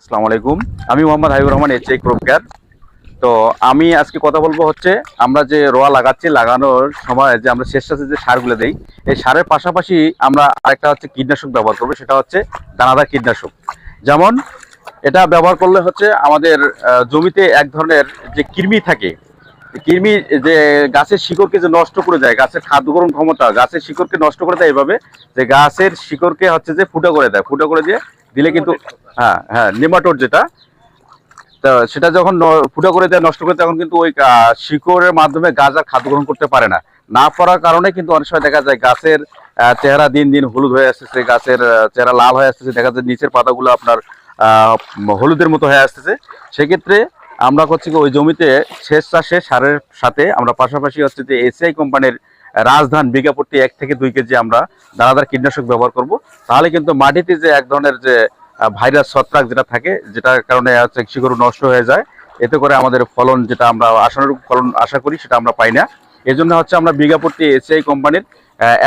আসসালামু আলাইকুম। আমি Mohammad Habibur Rahman H crop care তো আমি আজকে কথা বলব হচ্ছে, আমরা যে রোয়া লাগাচ্ছি, লাগানোর সময় যে আমরা শেষ শেষে যে সারগুলো দেই, এই সারের পাশাপাশি আমরা আরেকটা হচ্ছে কীটনাশক ব্যবহার করব, সেটা হচ্ছে দানাদার কীটনাশক। যেমন এটা ব্যবহার করলে হচ্ছে আমাদের জমিতে এক ধরনের যে কৃমি থাকে, কৃমি যে গাছের শিকড়কে যে নষ্ট করে দেয়, গাছের খাদ্য গ্রহণ ক্ষমতা, গাছের শিকড়কে নষ্ট করে দেয় এইভাবে যে গাছের শিকড়কে হচ্ছে যে ফুটো করে দেয়, ফুটো করে দিয়ে দিলে কিন্তু হ্যাঁ হ্যাঁ নেমাটোড যেটা তা সেটা যখন ফুটো করে দেয় নষ্ট করে তখন কিন্তু ওই শিকড়ের মাধ্যমে গাছ আর খাদ্য গ্রহণ করতে পারে না। না পারার কারণে কিন্তু অনেক সময় দেখা যায় গাছের চেহারা দিন দিন হলুদ হয়ে আসতেছে গাছের চেহারা লাল হয়ে আসতেছে দেখা যায় নিচের পাতাগুলো আপনার হলুদের মতো হয়ে আসতেছে। সেক্ষেত্রে আমরা করছি কি ওই জমিতে শেষ চাষে সারের সাথে আমরা পাশাপাশি হচ্ছে যে এসিআই কোম্পানির রাজধান বিঘা প্রতি এক থেকে দুই কেজি আমরা দানাদার কীটনাশক ব্যবহার করব। তাহলে কিন্তু মাটিতে যে এক ধরনের যে ভাইরাস, ছত্রাক যেটা থাকে, যেটার কারণে হচ্ছে শিকড় নষ্ট হয়ে যায়, এতে করে আমাদের ফলন যেটা আমরা, আশানুরূপ ফলন আশা করি সেটা আমরা পাই না। এই জন্য হচ্ছে আমরা বিঘা প্রতি এসিআই কোম্পানির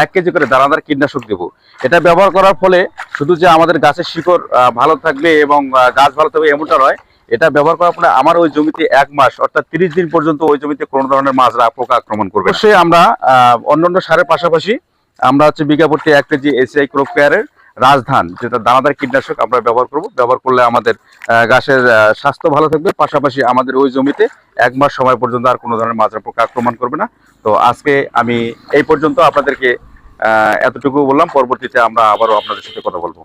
এক কেজি করে দানাদার কীটনাশক দেবো। এটা ব্যবহার করার ফলে শুধু যে আমাদের গাছের শিকড় ভালো থাকবে এবং গাছ ভালো থাকবে এমনটা নয় এটা ব্যবহার করার ফলে আমার ওই জমিতে এক মাস, অর্থাৎ তিরিশ দিন পর্যন্ত ওই জমিতে কোনো ধরনের মাজরা পোকা আক্রমণ করবে। অবশ্যই আমরা অন্যান্য সারের পাশাপাশি আমরা হচ্ছে বিঘা প্রতি এক কেজি এসিআই ক্রপ কেয়ারের রাজধান, যেটা দানাদার কীটনাশক আমরা ব্যবহার করব। ব্যবহার করলে আমাদের গাছের স্বাস্থ্য ভালো থাকবে। পাশাপাশি আমাদের ওই জমিতে এক মাস সময় পর্যন্ত আর কোনো ধরনের মাজরা পোকা আক্রমণ করবে না। তো আজকে আমি এই পর্যন্ত আপনাদেরকে এতটুকু বললাম। পরবর্তীতে আমরা আবারও আপনাদের সাথে কথা বলব।